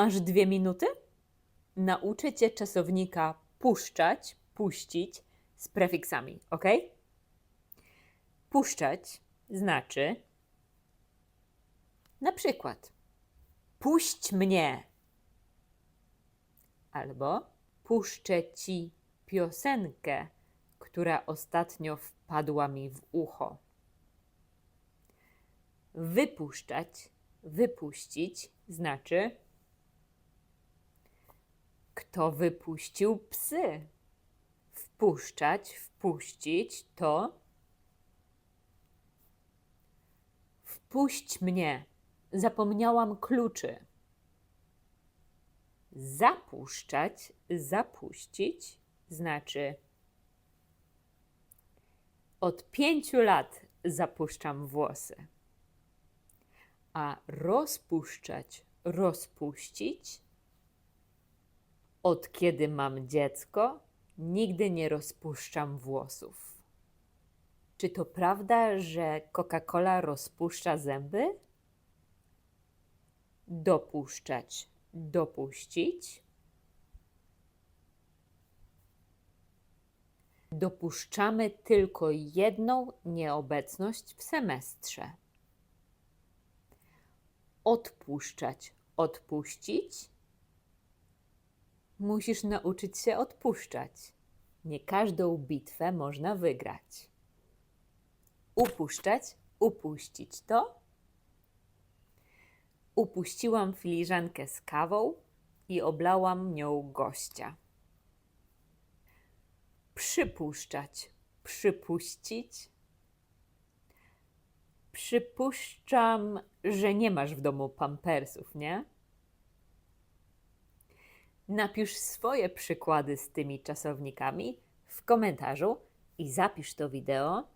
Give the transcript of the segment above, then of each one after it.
Masz dwie minuty? Nauczę cię czasownika puszczać, puścić z prefiksami, ok? Puszczać znaczy na przykład puść mnie albo puszczę ci piosenkę, która ostatnio wpadła mi w ucho. Wypuszczać, wypuścić znaczy kto wypuścił psy. Wpuszczać, wpuścić to wpuść mnie. Zapomniałam kluczy. Zapuszczać, zapuścić znaczy od pięciu lat zapuszczam włosy. A rozpuszczać, rozpuścić od kiedy mam dziecko, nigdy nie rozpuszczam włosów. Czy to prawda, że Coca-Cola rozpuszcza zęby? Dopuszczać, dopuścić. Dopuszczamy tylko jedną nieobecność w semestrze. Odpuszczać, odpuścić. Musisz nauczyć się odpuszczać. Nie każdą bitwę można wygrać. Upuszczać, upuścić to. Upuściłam filiżankę z kawą i oblałam nią gościa. Przypuszczać, przypuścić. Przypuszczam, że nie masz w domu pampersów, nie? Napisz swoje przykłady z tymi czasownikami w komentarzu i zapisz to wideo,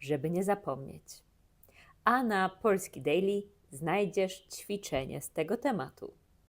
żeby nie zapomnieć. A na Polski Daily znajdziesz ćwiczenie z tego tematu.